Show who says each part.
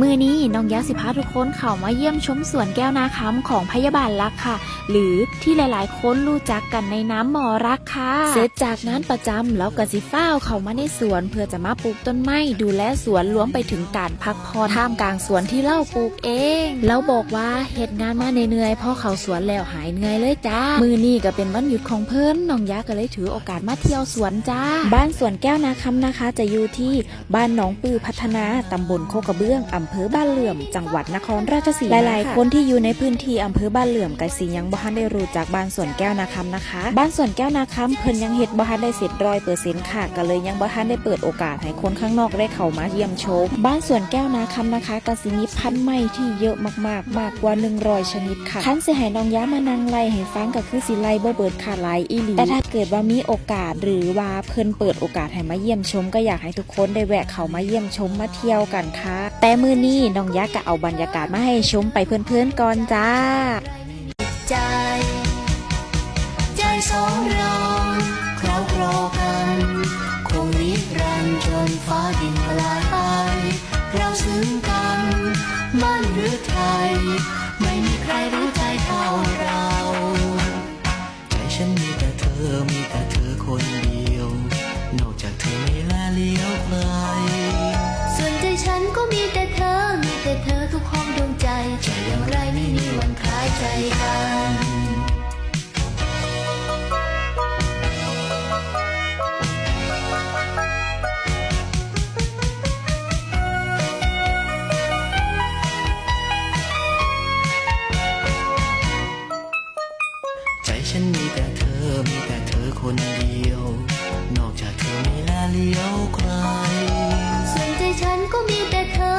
Speaker 1: มือนี้น้องยาสิพาทุกคนเข้ามาเยี่ยมชมสวนแก้วนาคำของพยาบาลรักค่ะ หรือที่หลายๆ คนรู้จักกันในน้ำหมอรักค่ะ เสร็จจากงานประจำแล้วก็สิฟ้าเข้ามาในสวน เพื่อจะมาปลูกต้นไม้ดูแลสวนรวมไปถึงการพักผ่อนท่ามกลางสวนที่เล่าปลูกเอง แล้วบอกว่าเหตุงานมาเหนื่อยๆพอเข้าสวนแล้วหายเหนื่อยเลยจ้า มือนี้ก็เป็นวันหยุดของเพิ่นน้องยาก็เลยถือโอกาสมาเที่ยวสวนจ้า บ้านสวนแก้วนาคำนะคะ จะอยู่ที่บ้านหนองปือพัฒนาตำบลโคกระเบื้องอำเภอบ้านเหลื่อม จังหวัดนครราชสีมาหลายๆ คนที่อยู่ในพื้นที่อำเภอบ้านเหลื่อมกสิยังบ่ทันได้รู้จักบ้านสวนแก้วนาคำนะคะ บ้านสวนแก้วนาคำเพิ่นยังเฮ็ดบ่ทันได้เสร็จร้อยเปอร์เซ็นต์ค่ะก็เลยยังบ่ทันได้เปิดโอกาสให้คนข้างนอกได้เข้ามาเยี่ยมชม บ้านสวนแก้วนาคำนะคะกสิมีพันธุ์ไม้ที่เยอะมากๆ มากกว่า 100 ชนิดค่ะคันสิให้น้องย้ามานั่งไล่ให้ฟังก็คือสิไล่บ่เบิดค่ะหลายอีหลีแต่ถ้าเกิดว่ามีโอกาสหรือว่าเพิ่นเปิดโอกาสให้มาเยี่ยมชม ก็อยากให้ทุกคนได้แวะเข้ามาเยี่ยมชมมาเที่ยวกันค่ะแต่มื้อนี้น้องย้าก็เอาบรรยากาศมาให้ชมไปเพื่อนๆก่อนจ้า
Speaker 2: ใจ ใจสองเราคราวครอกัน คงนิรันดร์จนฟ้าดินละลายไปเราซึ้งกันมั่นหรือไทย ไม่มีใครรู้ใจเท่าเรา ใจฉันมีแต่เธอมีแต่เธอคนเดียว นอกจากเธอไม่แลเลี้ยวใคร
Speaker 3: ส่วนใจฉันก็มีแต่ ใจฉันมีแต่เธอ มีแต่เธอคนเดียว นอก
Speaker 2: จากเธอไม่แลลียวใคร ส่วนใจฉันก็มีแต่เธอ